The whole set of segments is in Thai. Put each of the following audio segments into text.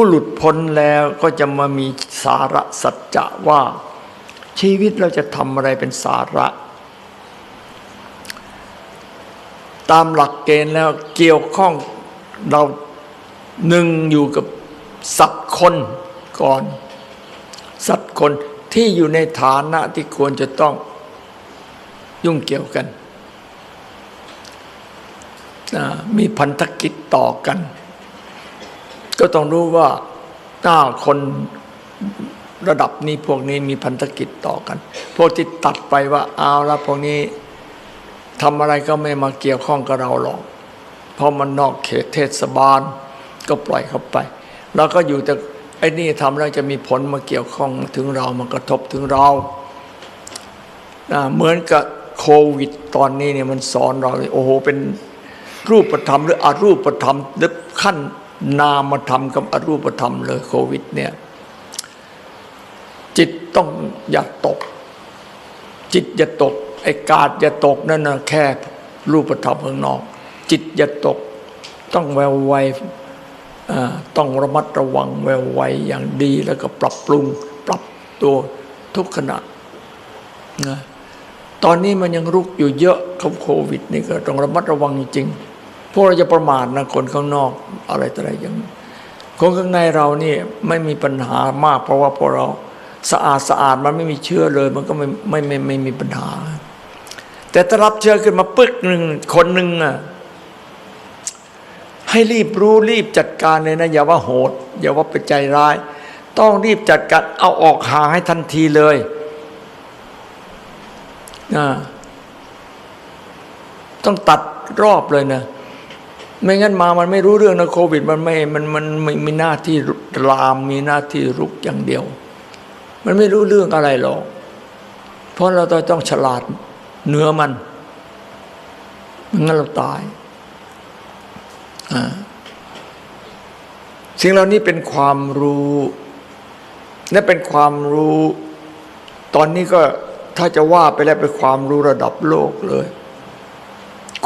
ผู้หลุดพ้นแล้วก็จะมามีสาระสัจจะว่า ชีวิตเราจะทำอะไรเป็นสาระ ตามหลักเกณฑ์แล้วเกี่ยวข้องเราหนึ่งอยู่กับสัตว์คนก่อน สัตว์คนที่อยู่ในฐานะที่ควรจะต้องยุ่งเกี่ยวกัน มีพันธกิจต่อกัน ก็ต้องรู้ว่าหน้าคนระดับนี้พวกนี้มีพันธกิจต่อกัน พวกที่ตัดไปว่าเอาละพวกนี้ทำอะไรก็ไม่มาเกี่ยวข้องกับเราหรอก เพราะมันนอกเขตเทศบาล ก็ปล่อยเขาไป แล้วก็อยู่แต่ไอ้นี่ทำแล้วจะมีผลมาเกี่ยวข้องถึงเรามากระทบถึงเรา เหมือนกับโควิดตอนนี้เนี่ยมันสอนเรา โอ้โหเป็นรูปธรรมหรืออรูปธรรมหรือขั้น นามธรรมกับอรูปธรรมเลยโควิดเนี่ยจิตต้องอย่าตก จิตอย่าตก ไอ้กาดอย่าตกนั่นนะแค่รูปธรรมข้างนอก จิตอย่าตก ต้องแววไวต้องระมัดระวังแววไวอย่างดีแล้วก็ปรับปรุง ปรับตัวทุกขณะนะตอนนี้มันยังรุกอยู่เยอะกับโควิดนี่ก็ต้องระมัดระวังจริง พวกเราจะประมาทนะคนข้างนอกอะไรต่ออะไรอย่างคนข้างในเรานี่ไม่มีปัญหามาก เพราะว่าพอเราสะอาดสะอาดมันไม่มีเชื้อเลย มันก็ไม่ไม่ไม่ไม่มีปัญหา แต่ถ้ารับเชื้อขึ้นมาปึ๊กหนึ่งคนหนึ่งอะให้รีบรู้รีบจัดการเลยนะอย่าว่าโหด อย่าว่าเป็นใจร้าย ต้องรีบจัดการเอาออกห่างให้ทันทีเลยนะต้องตัดรอบเลยนะ ไม่งั้นมามันไม่รู้เรื่องนะโควิด มันไม่ มันมันไม่มีหน้าที่ลามมีหน้าที่รุกอย่างเดียว มันไม่รู้เรื่องอะไรหรอกเพราะเราต้องฉลาดเหนือมันไม่งั้นเราตายอ่าสิ่งเหล่านี้เป็นความรู้ และเป็นความรู้ ตอนนี้ก็ถ้าจะว่าไปแล้วเป็นความรู้ระดับโลกเลย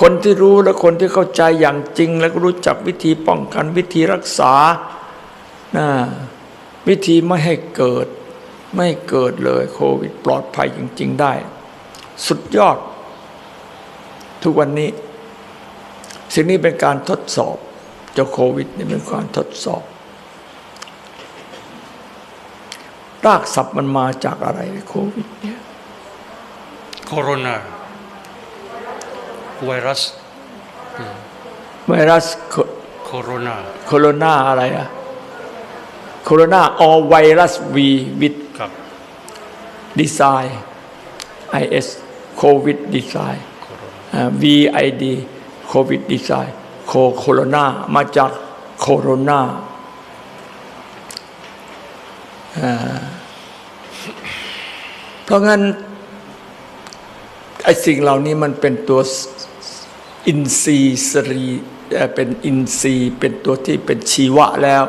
คนที่รู้และคนที่เข้าใจอย่างจริง แล้วก็รู้จักวิธีป้องกันวิธีรักษานะวิธีไม่ให้เกิด ไม่เกิดเลยโควิดปลอดภัยจริง ๆ ได้ สุดยอด ทุกวันนี้ สิ่งนี้เป็นการทดสอบเจ้าโควิดนี่เป็นการทดสอบ รากศัพท์มันมาจากอะไรโควิดเนี่ยโคโรนา ไวรัส ไวรัสโคโคโรนาโคโรนาอะไรอะโคโรนาออไวรัสวีวิดครับดีไซน์ IS โควิดดีไซน์ VID โควิดดีไซน์โคโคโรนามาจากโคโรนาเพราะงั้นไอ้สิ่งเหล่านี้มันเป็นตัว อินทรีย์สรีเป็นอินทรีย์เป็นตัวที่เป็นชีวะแล้ว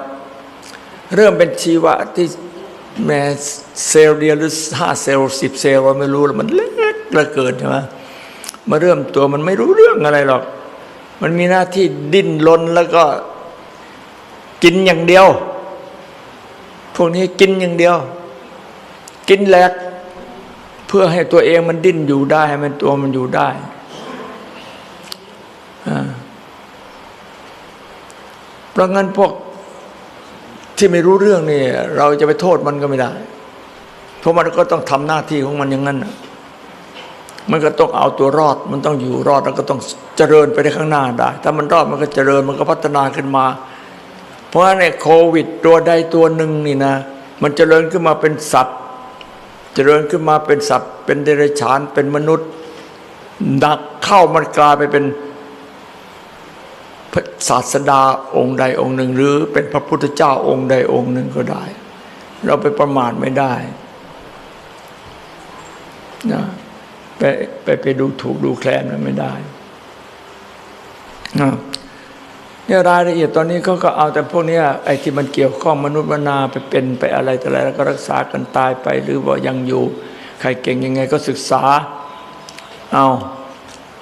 เริ่มเป็นชีวะที่แม้เซลล์เดียวหรือห้าเซลล์สิบเซลล์เราไม่รู้แล้วมันเล็กเหลือเกินใช่ไหมมาเริ่มตัวมันไม่รู้เรื่องอะไรหรอก มันมีหน้าที่ดิ้นรนแล้วก็กินอย่างเดียว พวกนี้กินอย่างเดียว กินแหลกเพื่อให้ตัวเองมันดิ้นอยู่ได้ให้มันตัวมันอยู่ได้อ่า เพราะงั้นพวกที่ไม่รู้เรื่องนี่เราจะไปโทษมันก็ไม่ได้ เพราะมันก็ต้องทำหน้าที่ของมันอย่างนั้นมันก็ต้องเอาตัวรอด มันต้องอยู่รอดแล้วก็ต้องเจริญไปในข้างหน้าได้ ถ้ามันรอดมันก็เจริญมันก็พัฒนาขึ้นมา เพราะในโควิดตัวใดตัวหนึ่งนี่นะ มันเจริญขึ้นมาเป็นสัตว์ เจริญขึ้นมาเป็นสัตว์ เป็นเดรัจฉานเป็นมนุษย์ดักเข้ามันกลายไปเป็น พระศาสดาองค์ใดองค์หนึ่ง หรือเป็นพระพุทธเจ้าองค์ใดองค์หนึ่งก็ได้ เราไปประมาทไม่ได้นะไปไปไปดูถูกดูแคลนมันไม่ได้นะเนี่ยรายละเอียดตอนนี้เขาก็เอาแต่พวกเนี้ยไอ้ที่มันเกี่ยวข้องมนุษย์มนาไปเป็นไปอะไรแต่อะไรแล้วก็รักษากันตายไปหรือว่ายังอยู่ ใครเก่งยังไงก็ศึกษาเอา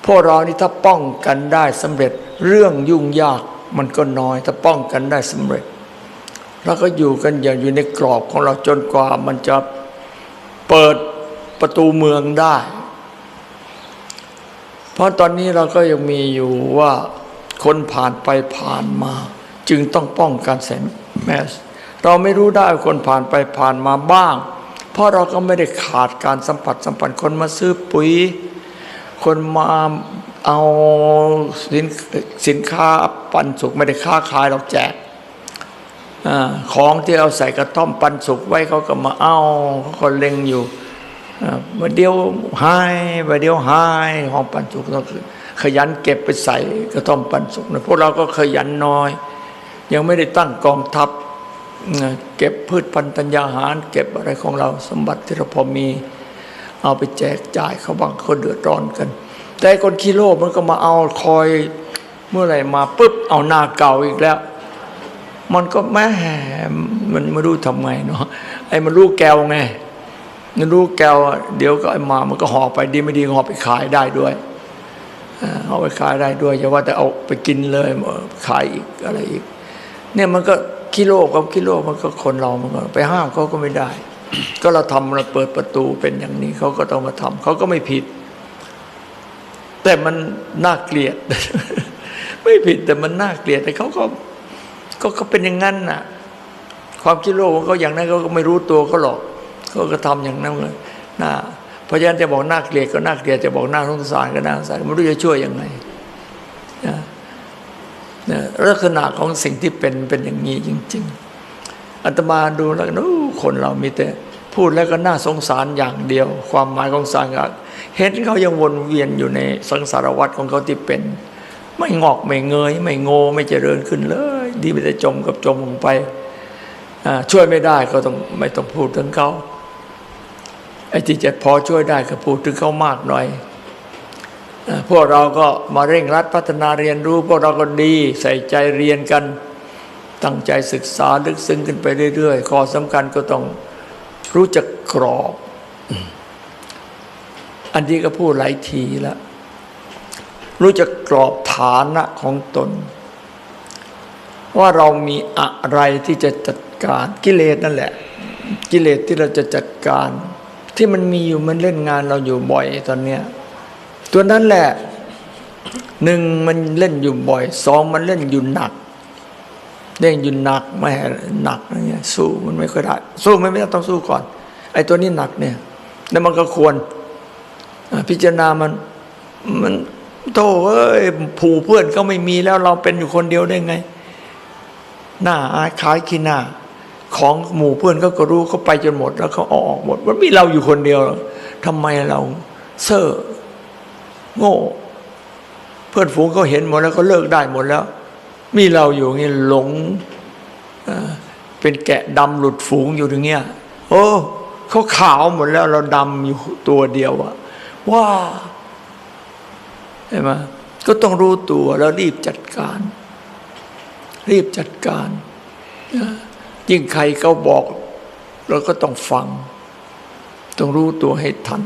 พวกเรานี่ถ้าป้องกันได้สำเร็จเรื่องยุ่งยากมันก็น้อย ถ้าป้องกันได้สำเร็จเราก็อยู่กันอย่างอยู่ในกรอบของเราจนกว่ามันจะเปิดประตูเมืองได้ เพราะตอนนี้เราก็ยังมีอยู่ว่าคนผ่านไปผ่านมา จึงต้องป้องกันใส่แมสเราไม่รู้ได้คนผ่านไปผ่านมาบ้าง เพราะเราก็ไม่ได้ขาดการสัมผัสสัมพันธ์คนมาซื้อปุ๋ย คนมาเอาสินสินค้าปันสุกไม่ได้ค้าขายเราแจกอของที่เอาใส่กระท่อมปันสุกไว้เขาก็มาเอาเขาก็เล็งอยู่มาเดียวหายมาเดียวหายของปันสุกเราขยันเก็บไปใส่กระท่อมปันสุกนะพวกเราก็ขยันน้อย ยังไม่ได้ตั้งกองทัพเก็บพืชพันธุ์ธัญญาหาร เก็บอะไรของเราสมบัติที่เราพอมี เอาไปแจกจ่ายเขาบางคนเดือดร้อนกัน แต่คนขี้โลภมันก็มาเอาคอยเมื่อไหร่มาปุ๊บเอาหน้าเก่าอีกแล้ว มันก็แม่มันไม่รู้ทำไงเนาะไอ้มันรู้แก้วไงมันรู้แก้วเดี๋ยวก็ไอ้มามันก็ห่อไปดีไม่ดีห่อไปขายได้ด้วยอ่าเอาไปขายได้ด้วยอย่าว่าแต่เอาไปกินเลยขายอีกอะไรอีก เนี่ยมันก็กิโลกับกิโลมันก็คนเรามันก็ไปห้ามเขาก็ไม่ได้ ก็เราทำเราเปิดประตูเป็นอย่างนี้เขาก็ต้องมาทำเขาก็ไม่ผิด แต่มันน่าเกลียด ไม่ผิดแต่มันน่าเกลียดแต่เขาก็ก็เขาเป็นอย่างนั้นน่ะ ความคิดโลกของเขาอย่างนั้นเขาก็ไม่รู้ตัวเขาหรอกเขาก็ทำอย่างนั้นเลยน่าเพราะฉะนั้นจะบอกน่าเกลียดก็น่าเกลียดจะบอกน่าสงสารก็น่าสงสารไม่รู้จะช่วยยังไงนะนะลักษณะของสิ่งที่เป็นเป็นอย่างนี้จริง ๆอาตมาดูแล้วก็อู้ คนเรามีแต่พูดแล้วก็น่าสงสารอย่างเดียว ความหมายของสารก็เห็นเขายังวนเวียนอยู่ในสังสารวัฏของเขาที่เป็น ไม่งอกไม่เงย ไม่โง่ไม่เจริญขึ้นเลย ดีไปแต่จมกับจมลงไปช่วยไม่ได้ก็ต้องไม่ต้องพูดถึงเขาไอ้ที่จะพอช่วยได้ก็พูดถึงเขามากหน่อยอพวกเราก็มาเร่งรัดพัฒนาเรียนรู้ พวกเราก็ดีใส่ใจเรียนกัน ตั้งใจศึกษาลึกซึ้งขึ้นไปเรื่อยๆข้อสำคัญก็ต้องรู้จักกรอบ อันนี้ก็พูดหลายทีแล้ว รู้จักกรอบฐานะของตน ว่าเรามีอะไรที่จะจัดการกิเลสนั่นแหละ กิเลสที่เราจะจัดการ ที่มันมีอยู่มันเล่นงานเราอยู่บ่อยตอนเนี้ยตัวนั้นแหละหนึ่งมันเล่นอยู่บ่อยสองมันเล่นอยู่หนัก เล่นอยู่หนักไม่หนักอะไรเงี้ยสู้มันไม่ค่อยได้ สู้ไม่ไม่ต้องสู้ก่อน ไอ้ตัวนี้หนักเนี่ย แล้วมันก็ควรพิจารณามันมันโธ่เอ้ยผูเพื่อนก็ไม่มีแล้วเราเป็นอยู่คนเดียวได้ไง หน้าอายขายขี้หน้า ของหมู่เพื่อนก็ก็รู้เขาไปจนหมด แล้วเขาออกหมด มันมีเราอยู่คนเดียวทำไมเราเซ่อโง่ เพื่อนฝูงเขาเห็นหมดแล้วเขาเลิกได้หมดแล้ว มีเราอยู่อย่างนี้หลงเป็นแกะดำหลุดฝูงอยู่อย่างเงี้ยโอ้เขาขาวหมดแล้วเราดำอยู่ตัวเดียวอะว้าเห็นไหมก็ต้องรู้ตัวแล้วรีบจัดการ รีบจัดการ ยิ่งใครเขาบอก เราก็ต้องฟัง ต้องรู้ตัวให้ทัน